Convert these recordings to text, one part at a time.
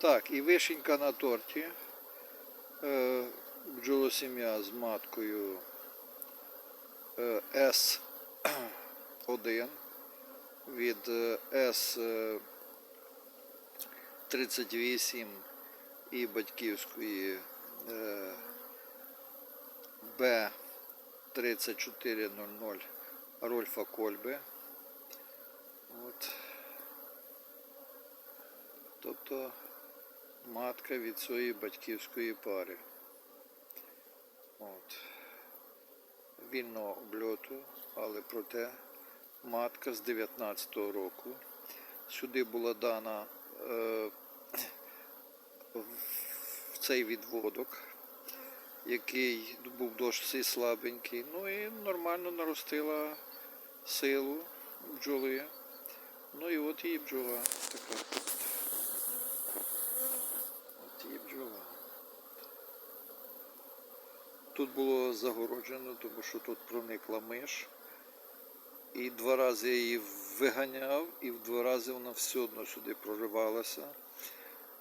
Так, і вишенька на торті. Е, бджолосім'я з маткою е, С1 від е, С38 і батьківської е, Б3400 Рольфа Кольби. От. Тобто матка від своєї батьківської пари. От. Вільного обльоту, але проте матка з 19-го року. Сюди була дана е, в цей відводок, який був досить слабенький. Ну і нормально наростила силу бджоли. Ну і от її бджола така. От її бджола. Тут було загороджено, тому що тут проникла миш. І два рази я її виганяв, і в два рази вона все одно сюди проривалася.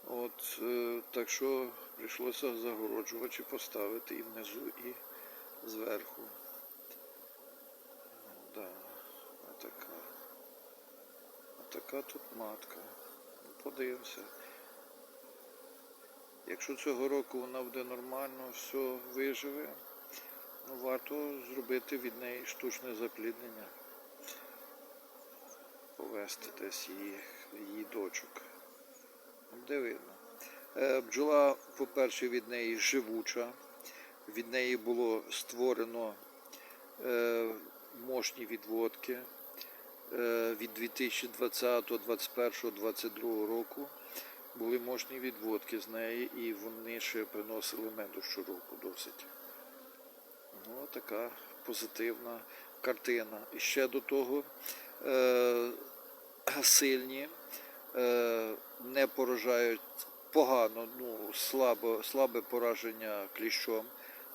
От, е, так що прийшлося загороджувачі поставити і внизу, і зверху. Ну, да, отака. Отака тут матка. Ну, Подивимося. Якщо цього року вона буде нормально, все виживе, ну, варто зробити від неї штучне запліднення. Повести десь її, її дочок. Де видно. Е, Бджола, по-перше, від неї живуча. Від неї було створено е, мощні відводки е, від 2020, 2021, 2022 року. Були мощні відводки з неї, і вони ще приносили меду щороку досить. Ну, така позитивна картина. І ще до того е, сильні, е, не поражають погано, ну, слабо, слабе пораження кліщом.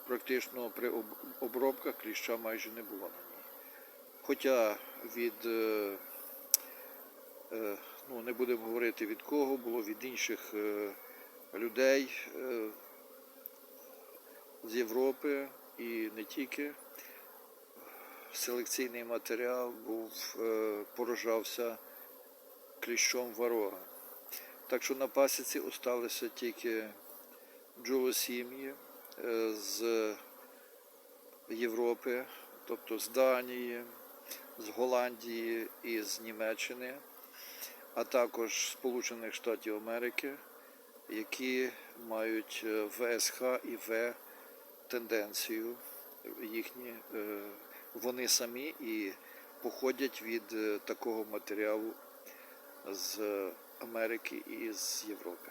Практично при об- обробках кліща майже не було на ній. Хоча від, е, ну не будемо говорити від кого, було від інших е, людей е, з Європи і не тільки. Селекційний матеріал був, е, поражався кліщом ворога. Так що на пасіці осталися тільки бджолосім'ї е, з Європи, тобто з Данії, з Голландії і з Німеччини, а також Сполучених Штатів Америки, які мають е, ВСХ і В тенденцію їхні, е, вони самі і походять від е, такого матеріалу з Америки і з Європи.